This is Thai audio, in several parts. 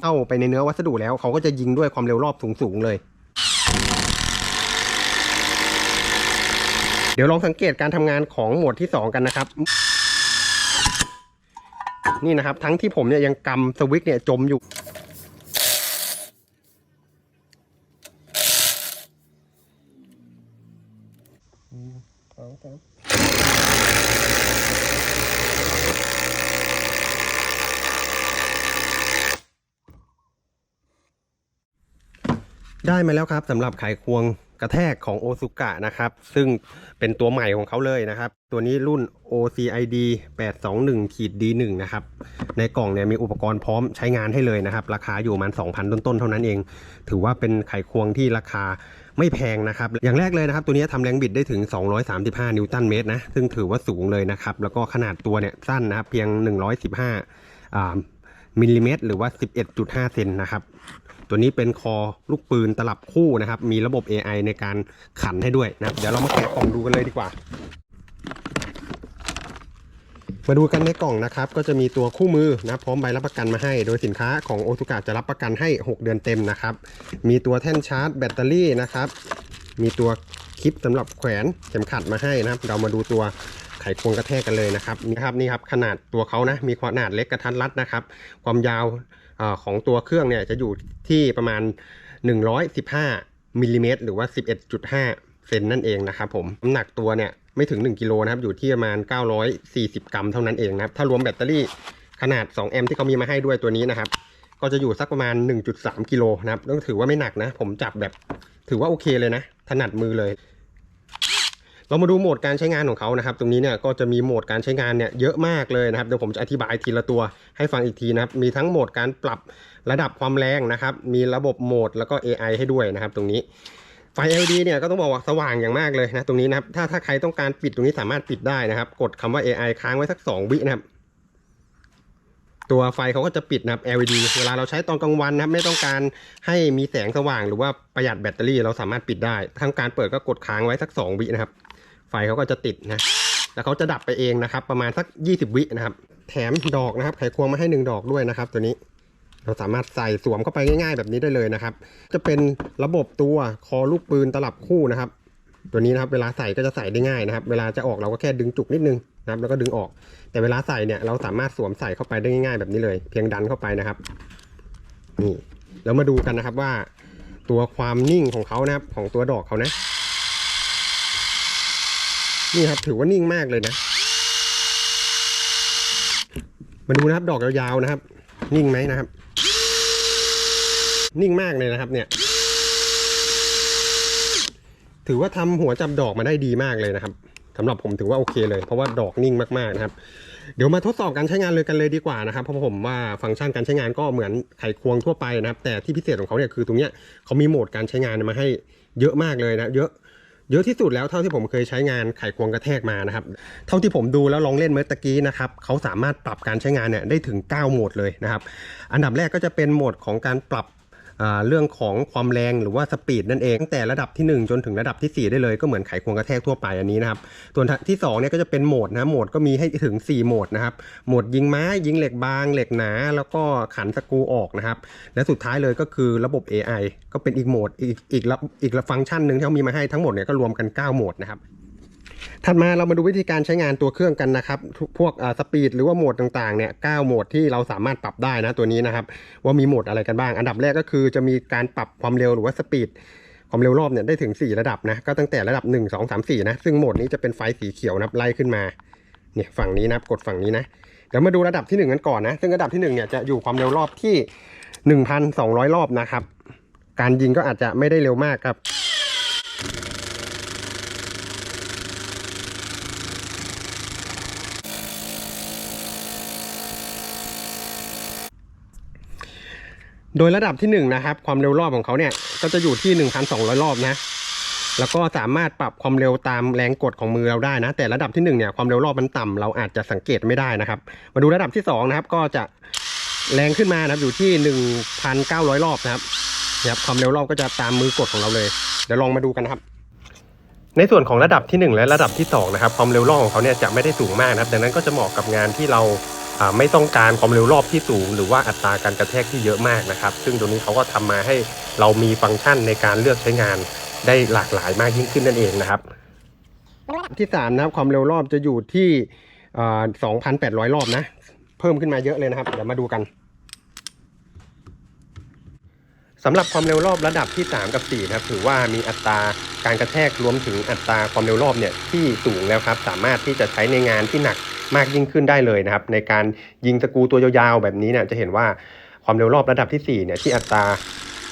เข้าไปในเนื้อวัสดุแล้ว เขาก็จะยิงด้วยความเร็วรอบสูงๆเลย เดี๋ยวลองสังเกตการทำงานของโหมดที่ 2 กันนะครับ นี่นะครับ ทั้งที่ผมเนี่ยยังกำสวิตช์เนี่ยจมอยู่ ได้มาแล้วครับสำหรับไขควงกระแทกของโอซุกะนะครับ ซึ่งเป็นตัวใหม่ของเขาเลยนะครับ ตัวนี้รุ่น OCID 821ขีด D1 นะครับ ในกล่องเนี่ยมีอุปกรณ์พร้อมใช้งานให้เลยนะครับ ราคาอยู่ประมาณ 2,000 ต้นๆ เท่านั้นเอง ถือว่าเป็นไขควงที่ราคาไม่แพงนะครับ อย่างแรกเลยนะครับ ตัวนี้ทำแรงบิดได้ถึง 235 นิวตันเมตรนะ ซึ่งถือว่าสูงเลยนะครับ แล้วก็ขนาดตัวเนี่ยสั้นนะครับ เพียง 115อ่ามิลลิเมตรหรือว่า 11.5 เซนนะครับ ตัวนี้เป็นคอลูกปืนตลับคู่นะครับ มีระบบ AI ในการขันให้ด้วยนะครับ เดี๋ยวเรามาแกะกล่องดูกันเลยดีกว่า มาดูกันในกล่องนะครับ ก็จะมีตัวคู่มือนะพร้อมใบรับประกันมาให้ โดยสินค้าของโอทุกะจะรับประกันให้ 6 เดือนเต็มนะครับ มีตัวแท่นชาร์จแบตเตอรี่นะครับ มีตัวคลิปสำหรับแขวนเข็มขัดมาให้นะครับ เรามาดูตัว ไขควงกระแทกกันเลยนะครับนี่ครับนี่ครับขนาดตัวเขานะมีขนาดเล็กกระทัดรัดนะครับ ความยาวอของตัวเครื่องเนี่ยจะอยู่ที่ประมาณ 115มิลลิเมตรหรือว่า 11.5 เซนนั่นเองนะครับผมน้ำหนักตัวเนี่ยไม่ถึง 1กิโลนะครับอยู่ที่ประมาณ 940 กรัมเท่านั้นเองนะครับถ้ารวมแบตเตอรี่ขนาด2แอมป์ที่เขามีมาให้ด้วยตัวนี้นะครับ ก็จะอยู่สักประมาณ 1.3 กิโลนะครับต้องถือว่าไม่หนักนะ ผมจับแบบถือว่าโอเคเลยนะ ถนัดมือเลย เรามาดูโหมดการใช้งานของเขานะครับ ตรงนี้เนี่ยก็จะมีโหมดการใช้งานเนี่ยเยอะมากเลยนะครับ เดี๋ยวผมจะอธิบายทีละตัวให้ฟังอีกทีนะครับ มีทั้งโหมดการปรับระดับความแรงนะครับ มีระบบโหมดแล้วก็ AI ให้ด้วยนะครับ ตรงนี้ไฟ LED เนี่ยก็ต้องบอกว่าสว่างอย่างมากเลยนะตรงนี้นะครับ ถ้าถ้าใครต้องการปิดตรงนี้สามารถปิดได้นะครับ กดคำว่า AI ค้างไว้สัก 2 วินะครับตัวไฟเขาก็จะปิดนะครับ LED เวลาเราใช้ตอนกลางวันนะครับไม่ต้องการให้มีแสงสว่างหรือว่าประหยัดแบตเตอรี่เราสามารถปิดได้ทั้งการเปิดก็กดค้างไว้สัก 2 วินะครับ ไฟเขาก็จะติดนะ แล้วเขาจะดับไปเองนะครับ ประมาณสัก 20 วินะครับ แถมดอกนะครับ ไขควงมาให้ 1 ดอกด้วยนะครับ ตัวนี้ เราสามารถใส่สวมเข้าไปง่าย ๆ แบบนี้ได้เลยนะครับ จะเป็นระบบตัวคอลูกปืนตลับคู่นะครับ ตัวนี้นะครับเวลาใส่ก็จะใส่ได้ง่ายนะครับ เวลาจะออกเราก็แค่ดึงจุกนิดนึงนะครับ แล้วก็ดึงออก แต่เวลาใส่เนี่ยเราสามารถสวมใส่เข้าไปได้ง่าย ๆ แบบนี้เลย เพียงดันเข้าไปนะครับ นี่แล้วมาดูกันนะครับว่า ตัวความนิ่งของเขานะครับ ของตัวดอกเขานะ นี่ครับถือว่านิ่งมากเลยนะ มาดูนะครับดอกยาวๆนะครับ นิ่งไหมนะครับ นิ่งมากเลยนะครับ เนี่ย ถือว่าทำหัวจับดอกมาได้ดีมากเลยนะครับสำหรับผมถือว่าโอเคเลย เพราะว่าดอกนิ่งมากๆนะครับ เดี๋ยวมาทดสอบการใช้งานเลยกันเลยดีกว่านะครับ เพราะผมว่าฟังก์ชันการใช้งานก็เหมือนไขควงทั่วไปนะครับ แต่ที่พิเศษของเขาเนี่ยคือตรงเนี้ยเขามีโหมดการใช้งานมาให้เยอะมากเลยนะ เยอะ เยอะที่สุดแล้วเท่าที่ผมเคยใช้งานไขควงกระแทกมานะครับ เท่าที่ผมดูแล้วลองเล่นเมื่อตะกี้นะครับเขาสามารถปรับการใช้งานเนี่ยได้ถึง 9 โหมดเลยนะครับ อันดับแรกก็จะเป็นโหมดของการปรับ เรื่องของความแรงหรือว่าสปีดนั่นเองตั้งแต่ระดับที่ 1 จนถึงระดับทีสี่ 4 ได้เลยก็เหมือนไขควงกระแทกทั่วไปอันนี้นะครับส่วนที่2เนี่ยก็จะเป็นโหมดนะโหมดก็มีให้ถึง 4 โหมดนะครับโหมดยิงไม้ยิงเหล็กบาง เหล็กหนา แล้วก็ขันสกูออกนะครับและสุดท้ายเลยก็คือระบบ AI ก็เป็นอีกโหมดอีกอีกระอีกฟังก์ชันหนึ่งที่เขามีมาให้ทั้งหมดเนี่ยก็รวมกัน 9 โหมดนะครับ ถัดมาเรามาดูวิธีการใช้งานตัวเครื่องกันนะครับ พวกสปีดหรือว่าโหมดต่างๆเนี่ย9โหมดที่เราสามารถปรับได้นะตัวนี้นะครับ ว่ามีโหมดอะไรกันบ้าง อันดับแรกก็คือจะมีการปรับความเร็วหรือว่าสปีดความเร็วรอบเนี่ยได้ถึง 4 ระดับนะ ก็ตั้งแต่ระดับ 1 2 3 4 นะ ซึ่งโหมดนี้จะเป็นไฟสีเขียวนะไล่ขึ้นมาเนี่ยฝั่งนี้นะกดฝั่งนี้นะเดี๋ยวมาดูระดับที่ 1 กันก่อนนะ ซึ่งระดับที่ 1 เนี่ยจะอยู่ความเร็วรอบที่ 1,200 รอบนะครับ การยิงก็อาจจะไม่ได้เร็วมากครับ โดยระดับที่1นะครับความเร็วรอบของเขาเนี่ยก็จะอยู่ที่ 1,200 รอบนะ แล้วก็สามารถปรับความเร็วตามแรงกดของมือเราได้นะ แต่ระดับที่1เนี่ยความเร็วรอบมันต่ำเราอาจจะสังเกตไม่ได้นะครับ มาดูระดับที่2นะครับก็จะแรงขึ้นมานะครับอยู่ที่ 1,900 รอบนะครับนะครับความเร็วรอบก็จะตามมือกดของเราเลย เดี๋ยวลองมาดูกันนะครับ ในส่วนของระดับที่ 1 และระดับที่2นะครับความเร็วรอบของเขาเนี่ยจะไม่ได้สูงมากนะครับ ดังนั้นก็จะเหมาะกับงานที่เรา ไม่ต้องการความเร็วรอบที่สูง หรือว่าอัตราการกระแทกที่เยอะมากนะครับ ซึ่งตรงนี้เขาก็ทำมาให้เรามีฟังก์ชันในการเลือกใช้งานได้หลากหลายมากยิ่งขึ้นนั่นเองนะครับ ที่3นะครับความเร็วรอบจะอยู่ที่2,800 รอบนะ เพิ่มขึ้นมาเยอะเลยนะครับ เดี๋ยวมาดูกันสำหรับความเร็วรอบระดับที่ 3 กับ4นะครับถือว่ามีอัตราการกระแทกรวมถึงอัตราความเร็วรอบเนี่ยที่สูงแล้วครับ สามารถที่จะใช้ในงานที่หนัก มากยิ่งขึ้นได้เลยนะครับ ในการยิงสกูตัวยาวๆแบบนี้เนี่ยจะเห็นว่าความเร็วรอบระดับที่4เนี่ยที่อัตรา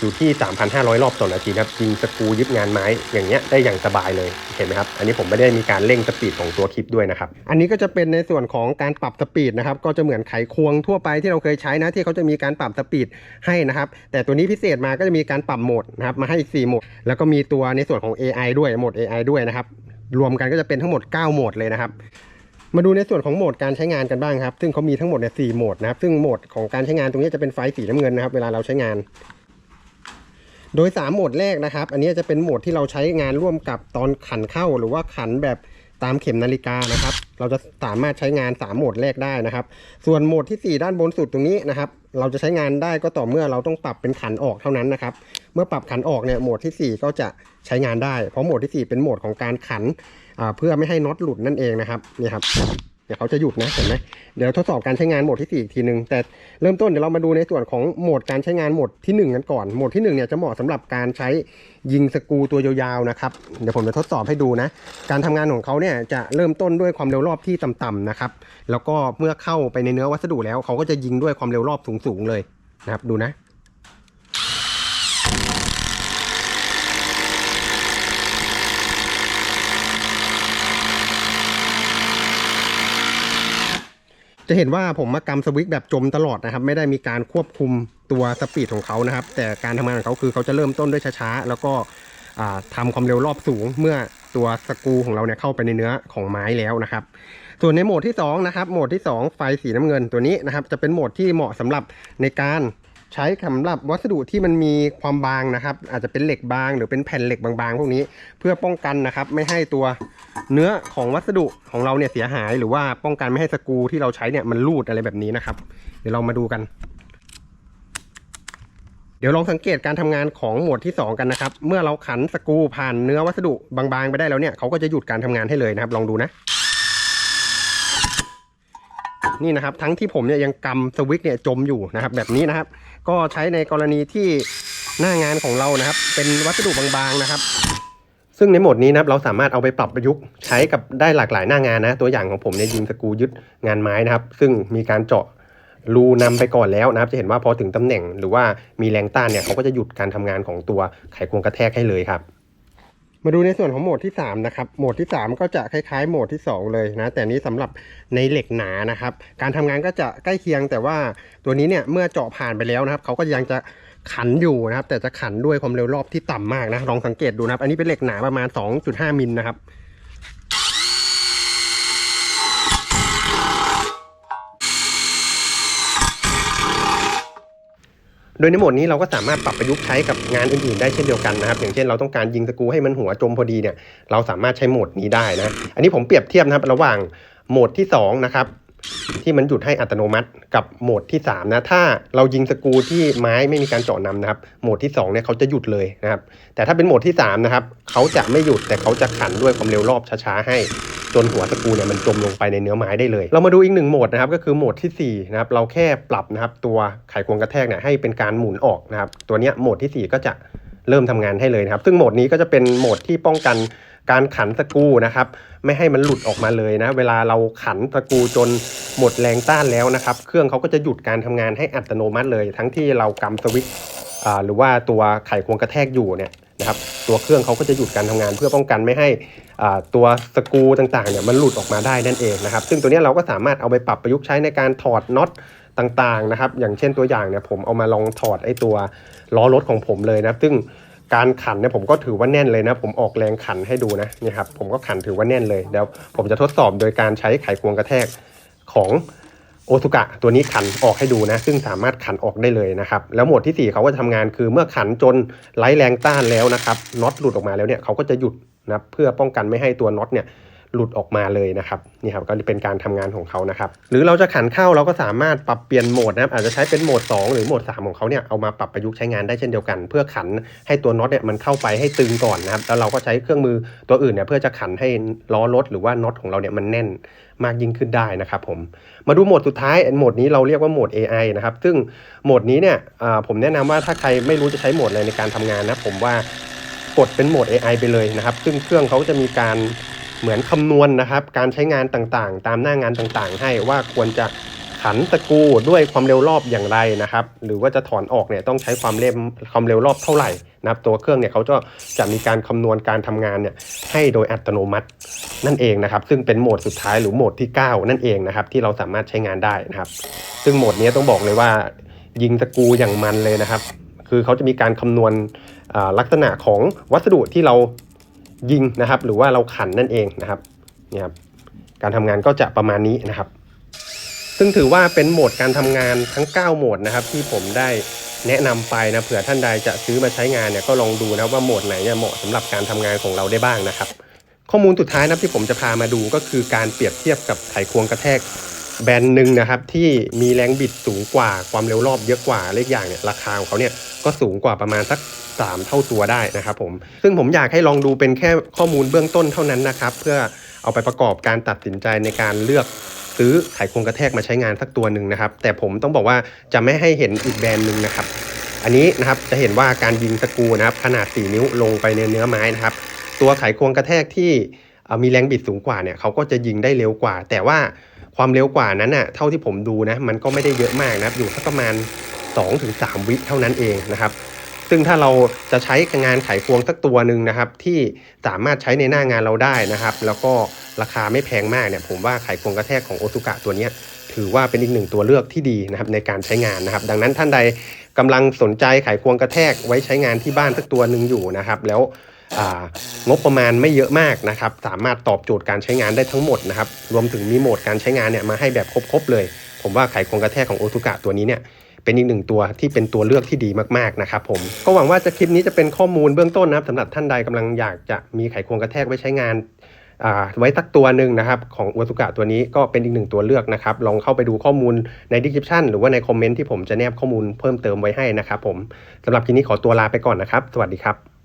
อยู่ที่ 3,500 รอบต่อนาทีนะครับยิงสกูยึดงานไม้อย่างเงี้ยได้อย่างสบายเลยเห็นไหมครับอันนี้ผมไม่ได้มีการเร่งสปีดของตัวคลิปด้วยนะครับอันนี้ก็จะเป็นในส่วนของการปรับสปีดนะครับก็จะเหมือนไขควงทั่วไปที่เราเคยใช้นะที่เขาจะมีการปรับสปีดให้นะครับแต่ตัวนี้พิเศษมาก็จะมีการปรับโหมดนะครับมาให้อีก 4 โหมด แล้วก็มีตัวในส่วนของ AI ด้วยโหมด AI ด้วยนะครับรวมกันก็จะเป็นทั้งหมด 9 โหมดเลยนะครับ มาดูในส่วนของโหมดการใช้งานกันบ้างครับ ซึ่งเขามีทั้งหมดเนี่ย4โหมดนะครับ ซึ่งโหมดของการใช้งานตรงนี้จะเป็นไฟสีน้ำเงินนะครับ เวลาเราใช้งาน โดย 3 โหมดแรกนะครับ อันนี้จะเป็นโหมดที่เราใช้งานร่วมกับตอนขันเข้าหรือว่าขันแบบตามเข็มนาฬิกานะครับ เราจะสามารถใช้งาน 3 โหมดแรกได้นะครับ ส่วนโหมดที่ 4 ด้านบนสุดตรงนี้นะครับ เราจะใช้งานได้ก็ต่อเมื่อเราต้องปรับเป็นขันออกเท่านั้นนะครับ เมื่อปรับขันออกเนี่ยโหมดที่ 4 ก็จะใช้งานได้ เพราะโหมดที่ 4 เป็นโหมดของการขัน เพื่อไม่ให้น็อตหลุดนั่นเองนะครับนี่ครับเดี๋ยวเขาจะหยุดนะเห็นไหมเดี๋ยวทดสอบการใช้งานโหมดที่4อีกทีหนึ่งแต่เริ่มต้นเดี๋ยวเรามาดูในส่วนของโหมดการใช้งานโหมดที่ 1 กันก่อน โหมดที่1เนี่ยจะเหมาะสำหรับการใช้ยิงสกูตัวยาวๆนะครับ เดี๋ยวผมจะทดสอบให้ดูนะ การทำงานของเขาเนี่ยจะเริ่มต้นด้วยความเร็วรอบที่ต่ำๆนะครับ แล้วก็เมื่อเข้าไปในเนื้อวัสดุแล้วเขาก็จะยิงด้วยความเร็วรอบสูงๆเลยนะครับ ดูนะ จะเห็นว่าผมมากำสวิตช์แบบจมตลอดนะครับ ไม่ได้มีการควบคุมตัวสปีดของเขานะครับ แต่การทำงานของเขาคือเขาจะเริ่มต้นด้วยช้าๆ แล้วก็ทำาความเร็วรอบสูง เมื่อตัวสกูของเราเนี่ยเข้าไปในเนื้อของไม้แล้วนะครับ ส่วนในโหมดที่2นะครับโหมดที่ 2 ไฟสีน้ำเงินตัวนี้นะครับ จะเป็นโหมดที่เหมาะสำหรับในการ ใช้สำหรับวัสดุที่มันมีความบางนะครับ อาจจะเป็นเหล็กบางหรือเป็นแผ่นเหล็กบางๆ พวกนี้เพื่อป้องกันนะครับ ไม่ให้ตัวเนื้อของวัสดุของเราเนี่ยเสียหาย หรือว่าป้องกันไม่ให้สกรูที่เราใช้เนี่ยมันรูดอะไรแบบนี้นะครับ เดี๋ยวเรามาดูกัน เดี๋ยวลองสังเกตการทำงานของโหมดที่ 2 กันนะครับ เมื่อเราขันสกรูผ่านเนื้อวัสดุบางๆ ไปได้แล้วเนี่ยเขาก็จะหยุดการทำงานให้เลยนะครับ ลองดูนะนี่นะครับทั้งที่ผมเนี่ยยังกำสวิตช์เนี่ยจมอยู่นะครับ แบบนี้นะครับ ก็ใช้ในกรณีที่หน้างานของเรานะครับ เป็นวัสดุบางๆนะครับ ซึ่งในโหมดนี้นะครับเราสามารถเอาไปปรับประยุกต์ใช้กับได้หลากหลายหน้างานนะ ตัวอย่างของผมเนี่ยยิงสกูยึดงานไม้นะครับ ซึ่งมีการเจาะรูนำไปก่อนแล้วนะครับ จะเห็นว่าพอถึงตำแหน่งหรือว่ามีแรงต้านเนี่ยเขาก็จะหยุดการทำงานของตัวไขควงกระแทกให้เลยครับ มาดูในส่วนของโหมดที่ 3 นะครับ โหมดที่ 3 ก็จะคล้ายๆ โหมดที่ 2 เลยนะ แต่นี้สำหรับในเหล็กหนานะครับ การทำงานก็จะใกล้เคียง แต่ว่าตัวนี้เนี่ยเมื่อเจาะผ่านไปแล้วนะครับ เขาก็ยังจะขันอยู่นะครับ แต่จะขันด้วยความเร็วรอบที่ต่ำมากนะ ลองสังเกตดูนะครับ อันนี้เป็นเหล็กหนาประมาณ 2.5 มิลนะครับ โดยในโหมดนี้เราก็สามารถปรับประยุกต์ใช้กับงานอื่นๆได้เช่นเดียวกันนะครับอย่างเช่นเราต้องการยิงสกูให้มันหัวจมพอดีเนี่ยเราสามารถใช้โหมดนี้ได้นะอันนี้ผมเปรียบเทียบนะครับระหว่างโหมดที่2นะครับที่มันหยุดให้อัตโนมัติกับโหมดที่3นะถ้าเรายิงสกูที่ไม้ไม่มีการเจาะนำนะครับโหมดที่2เนี่ยเขาจะหยุดเลยนะครับแต่ถ้าเป็นโหมดที่3นะครับเขาจะไม่หยุดแต่เขาจะขันด้วยความเร็วรอบช้าๆให้ จนหัวสกรูเนี่ยมันจมลงไปในเนื้อไม้ได้เลย เรามาดูอีกหนึ่งโหมดนะครับก็คือโหมดที่4นะครับเราแค่ปรับนะครับตัวไขควงกระแทกเนี่ยให้เป็นการหมุนออกนะครับตัวเนี้ยโหมดที่ 4 ก็จะเริ่มทำงานให้เลยนะครับ ซึ่งโหมดนี้ก็จะเป็นโหมดที่ป้องกันการขันสกรูนะครับ ไม่ให้มันหลุดออกมาเลยนะ เวลาเราขันสกรูจนหมดแรงต้านแล้วนะครับ เครื่องเขาก็จะหยุดการทำงานให้อัตโนมัติเลย ทั้งที่เรากำสวิตช์หรือว่าตัวไขควงกระแทกอยู่เนี่ย นะครับตัวเครื่องเขาก็จะหยุดการทำงาน เพื่อป้องกันไม่ให้ตัวสกูต่างๆเนี่ยมันหลุดออกมาได้นั่นเองนะครับซึ่งตัวนี้เราก็สามารถเอาไปปรับประยุกต์ใช้ในการถอดน็อตต่างๆนะครับอย่างเช่นตัวอย่างเนี่ยผมเอามาลองถอดไอ้ตัวล้อรถของผมเลยนะซึ่งการขันเนี่ยผมก็ถือว่าแน่นเลยนะ ผมออกแรงขันให้ดูนะนี่ครับผมก็ขันถือว่าแน่นเลยเดี๋ยวผมจะทดสอบโดยการใช้ไขควงกระแทกของ โอทุกะตัวนี้ขันออกให้ดูนะ ซึ่งสามารถขันออกได้เลยนะครับ แล้วโหมดที่ 4 เขาก็จะทำงานคือเมื่อขันจนไร้แรงต้านแล้วนะครับน็อตหลุดออกมาแล้วเนี่ยเขาก็จะหยุดนะเพื่อป้องกันไม่ให้ตัวน็อตเนี่ย หลุดออกมาเลยนะครับนี่ครับก็เป็นการทำงานของเขานะครับหรือเราจะขันเข้าเราก็สามารถปรับเปลี่ยนโหมดนะครับอาจจะใช้เป็นโหมด 2 หรือโหมด 3 ของเขาเนี่ยเอามาปรับประยุกต์ใช้งานได้เช่นเดียวกัน เพื่อขันให้ตัวน็อตเนี่ยมันเข้าไปให้ตึงก่อนนะครับแล้วเราก็ใช้เครื่องมือตัวอื่นเนี่ยเพื่อจะขันให้ล้อรถหรือว่าน็อตของเราเนี่ยมันแน่นมากยิ่งขึ้นได้นะครับผมมาดูโหมดสุดท้ายโหมดนี้เราเรียกว่าโหมด AI นะครับซึ่งโหมดนี้เนี่ยผมแนะนำว่าถ้าใครไม่รู้จะใช้โหมดอะไรในการทำงานนะผมว่ากดเป็นโหมด AI ไปเลยนะครับ ซึ่งเครื่องเขาจะมีการ เหมือนคำนวณนะครับ การใช้งานต่างๆ ตามหน้างานต่างๆ ให้ว่าควรจะขันตะกูด้วยความเร็วรอบอย่างไรนะครับ หรือว่าจะถอนออกเนี่ยต้องใช้ความเร็วความเร็วรอบเท่าไหร่นะครับตัวเครื่องเนี่ยเขาจะจะมีการคำนวณการทำงานเนี่ยให้โดยอัตโนมัตินั่นเองนะครับ ซึ่งเป็นโหมดสุดท้ายหรือโหมดที่ 9 นั่นเองนะครับ ที่เราสามารถใช้งานได้นะครับ ซึ่งโหมดนี้ต้องบอกเลยว่า ยิงตะกูอย่างมันเลยนะครับ คือเขาจะมีการคำนวณลักษณะของวัสดุที่เรา ยิงนะครับ หรือว่าเราขันนั่นเองนะครับเนี่ยครับการทำงานก็จะประมาณนี้นะครับ ซึ่งถือว่าเป็นโหมดการทำงานทั้ง 9 โหมดนะครับ ที่ผมได้แนะนำไปนะเผื่อท่านใดจะซื้อมาใช้งานเนี่ยก็ลองดูนะว่าโหมดไหนเนี่ยเหมาะสำหรับการทำงานของเราได้บ้างนะครับ ข้อมูลสุดท้ายนะที่ผมจะพามาดูก็คือการเปรียบเทียบกับไขควงกระแทก แบรนด์หนึ่งนะครับที่มีแรงบิดสูงกว่าความเร็วรอบเยอะกว่าเลขอย่างเนี่ยราคาของเขาเนี่ยก็สูงกว่าประมาณสัก3เท่าตัวได้นะครับผมซึ่งผมอยากให้ลองดูเป็นแค่ข้อมูลเบื้องต้นเท่านั้นนะครับ เพื่อเอาไปประกอบการตัดสินใจในการเลือกซื้อไขควงกระแทกมาใช้งานสักตัวหนึ่งนะครับ แต่ผมต้องบอกว่าจะไม่ให้เห็นอีกแบรนด์หนึ่งนะครับ อันนี้นะครับจะเห็นว่าการยิงสกูนะครับ ขนาด 4 นิ้วลงไปในเนื้อไม้นะครับ ตัวไขควงกระแทกที่มีแรงบิดสูงกว่าเนี่ยเขาก็จะยิงได้เร็วกว่า แต่ว่า ความเร็วกว่านั้นน่ะเท่าที่ผมดูนะมันก็ไม่ได้เยอะมากนะครับอยู่สักประมาณ 2-3 วิเท่านั้นเองนะครับ ซึ่งถ้าเราจะใช้งานไขควงสักตัวหนึ่งนะครับ ที่สามารถใช้ในหน้างานเราได้นะครับ แล้วก็ราคาไม่แพงมากเนี่ย ผมว่าไขควงกระแทกของโอซุกะตัวนี้ถือว่าเป็นอีกหนึ่งตัวเลือกที่ดีนะครับในการใช้งานนะครับ ดังนั้นท่านใดกำลังสนใจไขควงกระแทกไว้ใช้งานที่บ้านสักตัวหนึ่งอยู่นะครับ แล้ว งบประมาณไม่เยอะมากนะครับ สามารถตอบโจทย์การใช้งานได้ทั้งหมดนะครับ รวมถึงมีโหมดการใช้งานเนี่ยมาให้แบบครบๆเลย ผมว่าไขควงกระแทกของโอซุกะตัวนี้เนี่ยเป็นอีกหนึ่งตัวที่เป็นตัวเลือกที่ดีมากๆนะครับผมก็หวังว่าจะคลิปนี้จะเป็นข้อมูลเบื้องต้นนะครับสำหรับท่านใดกำลังอยากจะมีไขควงกระแทกไว้ใช้งานไว้สักตัวหนึ่งนะครับของอ s สุกะตัวนี้ก็เป็นอีกหนึ่งตัวเลือกนะครับ ลองเข้าไปดูข้อมูลใน description หรือว่าในคอมเมนต์ที่ผมจะแนบข้อมูลเพิ่มเติมไว้ให้นะครับผมสำหรับคลิปนี้ขอตัวลาไปก่อนนะครับ สวัสดีครับ